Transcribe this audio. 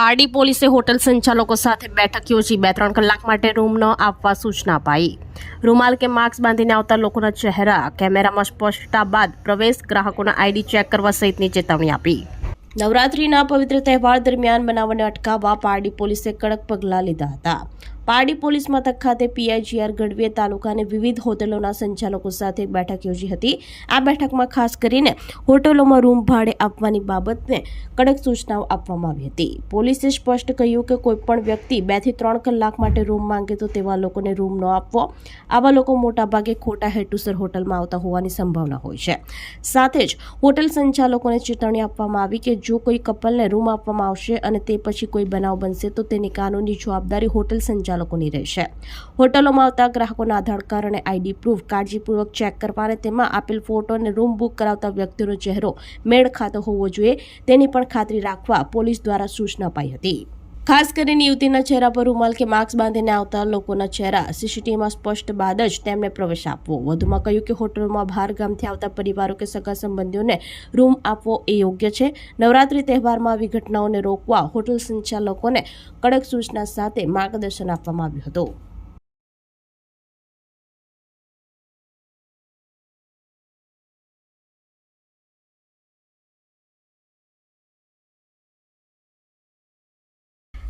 પારડી પોલીસે હોટલ સંચાલકો સાથે બેઠક યોજી બે ત્રણ કલાક માટે રૂમ ન આપવા સૂચના અપાઈ. રૂમાલ કે માસ્ક બાંધીને આવતા લોકોના ચહેરા, કેમેરામાં સ્પષ્ટતા બાદ પ્રવેશ ગ્રાહકોના આઈડી ચેક કરવા સહિતની ચેતવણી આપી. નવરાત્રીના પવિત્ર તહેવાર દરમિયાન બનાવને અટકાવવા પારડી પોલીસે કડક પગલાં લીધા હતા. પારડી પોલીસ મથક ખાતે પીઆઈજીઆર ગઢવીએ તાલુકાની વિવિધ હોટલોના સંચાલકો સાથે બેઠક યોજી હતી. આ બેઠકમાં ખાસ કરીને હોટલોમાં રૂમ ભાડે આપવાની બાબતને કડક સૂચનાઓ આપવામાં આવી હતી. પોલીસે સ્પષ્ટ કહ્યું કે કોઈપણ વ્યક્તિ બેથી ત્રણ કલાક માટે રૂમ માંગે તો તેવા લોકોને રૂમ ન આપવો. આવા લોકો મોટાભાગે ખોટા હેતુસર હોટલમાં આવતા હોવાની સંભાવના હોય છે. સાથે જ હોટલ સંચાલકોને ચેતવણી આપવામાં આવી કે જો કોઈ કપલને રૂમ આપવામાં આવશે અને તે પછી કોઈ બનાવ બનશે તો તેની કાનૂની જવાબદારી હોટલ સંચાલકોની રહેશે. હોટલોમાં આવતા ગ્રાહકોના આધાર કાર્ડ અને આઈડી પ્રૂફ કાળજીપૂર્વક ચેક કરવા અને તેમાં આપેલ ફોટો અને રૂમ બુક કરાવતા વ્યક્તિનો ચહેરો, મેળ ખાતો હોવો જોઈએ. તેની પણ ખાતરી રાખવા પોલીસ દ્વારા સૂચના અપાઈ હતી. ખાસ કરીને યુવતીના ચહેરા પર રૂમાલ કે માસ્ક બાંધીને આવતા લોકોના ચહેરા સીસીટીવીમાં સ્પષ્ટ બાદ જ તેમને પ્રવેશ આપવો. વધુમાં કહ્યું કે હોટલમાં બહાર ગામથી આવતા પરિવારો કે સગા સંબંધીઓને રૂમ આપવો એ યોગ્ય છે. નવરાત્રી તહેવારમાં આવી ઘટનાઓને રોકવા હોટલ સંચાલકોને કડક સૂચના સાથે માર્ગદર્શન આપવામાં આવ્યું હતું.